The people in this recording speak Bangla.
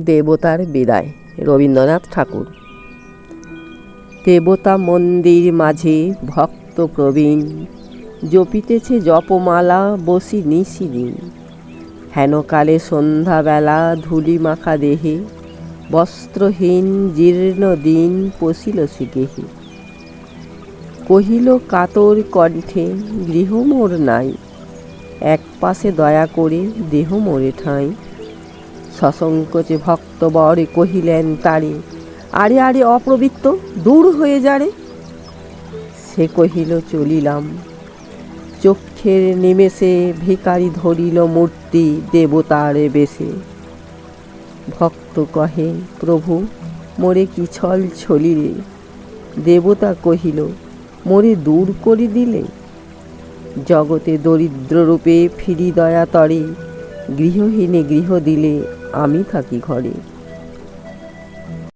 দেবতার বিদায়। রবীন্দ্রনাথ ঠাকুর। দেবতা মন্দির মাঝে ভক্ত প্রবীণ, জপিতেছে জপমালা, বসি নিশিদিন হেনকালে সন্ধ্যাবেলা ধুলি মাখা দেহে, বস্ত্রহীন জীর্ণ দিন পশিল সে গেহে কহিল, কাতর কণ্ঠে গৃহ মোর নাই এক পাশে দয়া করে দেহ মোরে ঠাঁই। সসংকোচে ভক্তবরে কহিলেন, তারে, আরে আরে অপ্রবৃত্ত, দূর হয়ে যারে সে কহিল, চলিলাম। চক্ষের নিমেষে ভিকারি ধরিল মূর্তি দেবতারে বেশে। ভক্ত কহে, প্রভু, মোরে কি ছল ছলিরে দেবতা কহিল, মোরে দূর করি দিলে? জগতে দরিদ্র রূপে ফিরি দয়া তরে গৃহহীনে গৃহ দিলে আমি থাকি ঘরে।